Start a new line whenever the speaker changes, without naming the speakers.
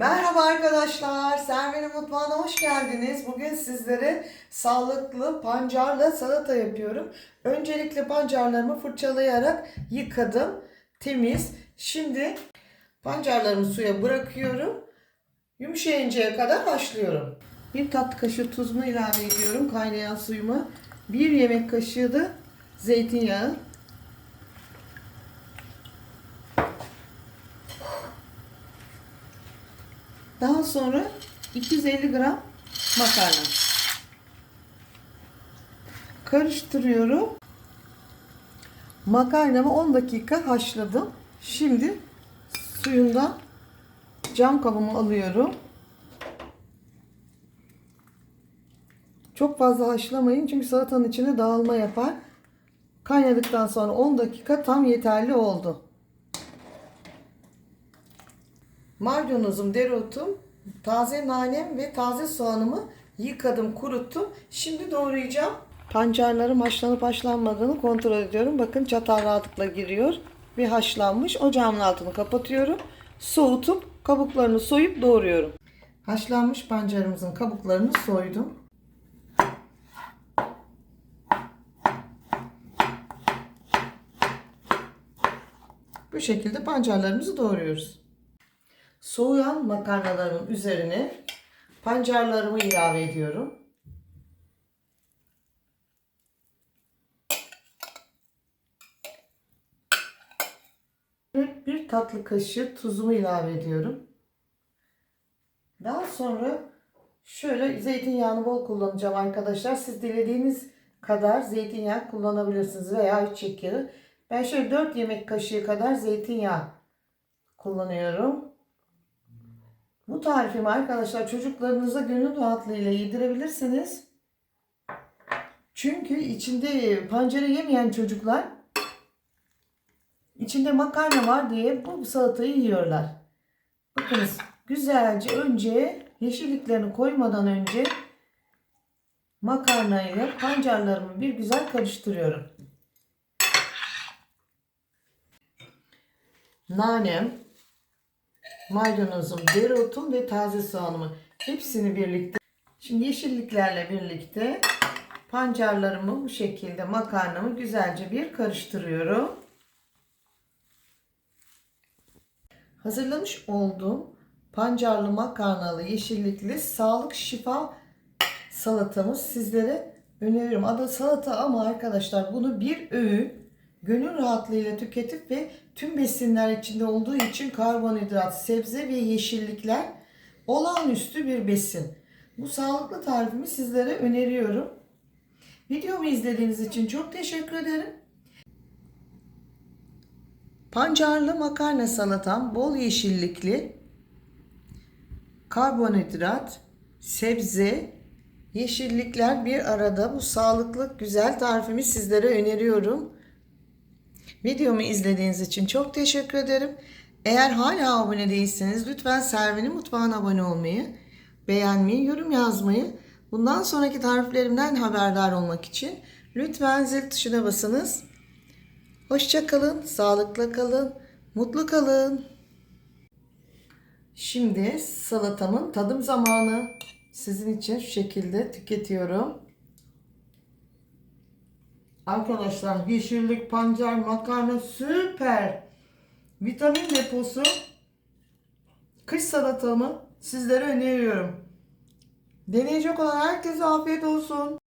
Merhaba arkadaşlar, Servenin Mutfağı'na hoş geldiniz. Bugün sizlere sağlıklı pancarla salata yapıyorum. Öncelikle pancarlarımı fırçalayarak yıkadım, temiz. Şimdi pancarlarımı suya bırakıyorum. Yumuşayıncaya kadar haşlıyorum. Bir tatlı kaşığı tuzunu ilave ediyorum kaynayan suyuma. Bir yemek kaşığı da zeytinyağı. Daha sonra 250 gram makarna. Karıştırıyorum. Makarnamı 10 dakika haşladım. Şimdi suyundan cam kabımı alıyorum. Çok fazla haşlamayın çünkü salatanın içine dağılma yapar. Kaynadıktan sonra 10 dakika tam yeterli oldu. Maydanozum, dereotum, taze nanem ve taze soğanımı yıkadım, kuruttum. Şimdi doğrayacağım. Pancarlarım haşlanıp haşlanmadığını kontrol ediyorum. Bakın çatal rahatlıkla giriyor ve haşlanmış. Ocağımın altını kapatıyorum. Soğutup kabuklarını soyup doğruyorum. Haşlanmış pancarımızın kabuklarını soydum. Bu şekilde pancarlarımızı doğruyoruz. Soğuyan makarnalarımın üzerine pancarlarımı ilave ediyorum. Bir tatlı kaşığı tuzumu ilave ediyorum. Daha sonra şöyle zeytinyağını bol kullanacağım arkadaşlar. Siz dilediğiniz kadar zeytinyağı kullanabilirsiniz veya yağı. Ben şöyle 4 yemek kaşığı kadar zeytinyağı kullanıyorum. Bu tarifimi arkadaşlar çocuklarınıza gönül rahatlığıyla yedirebilirsiniz. Çünkü içinde pancarı yemeyen çocuklar içinde makarna var diye bu salatayı yiyorlar. Bakınız güzelce önce yeşilliklerini koymadan önce makarnayla pancarlarımı bir güzel karıştırıyorum. Nanem, maydanozum, dereotum ve taze soğanımı hepsini birlikte şimdi yeşilliklerle birlikte pancarlarımı bu şekilde makarnamı güzelce bir karıştırıyorum. Hazırlamış olduğum pancarlı makarnalı yeşillikli sağlık şifa salatamız sizlere öneriyorum. Adı salata ama arkadaşlar bunu bir öğün gönül rahatlığıyla tüketip ve tüm besinler içinde olduğu için karbonhidrat, sebze ve yeşillikler olağanüstü bir besin. Bu sağlıklı tarifimi sizlere öneriyorum. Videomu izlediğiniz için çok teşekkür ederim. Pancarlı makarna salatam bol yeşillikli, karbonhidrat, sebze, yeşillikler bir arada bu sağlıklı güzel tarifimi sizlere öneriyorum. Videomu izlediğiniz için çok teşekkür ederim. Eğer hala abone değilseniz lütfen Servinin Mutfağı'na abone olmayı, beğenmeyi, yorum yazmayı, bundan sonraki tariflerimden haberdar olmak için lütfen zil tuşuna basınız. Hoşça kalın, sağlıkla kalın, mutlu kalın. Şimdi salatamın tadım zamanı. Sizin için şu şekilde tüketiyorum. Arkadaşlar yeşillik, pancar, makarna süper. Vitamin deposu. Kış salatamı sizlere öneriyorum. Deneyecek olan herkese afiyet olsun.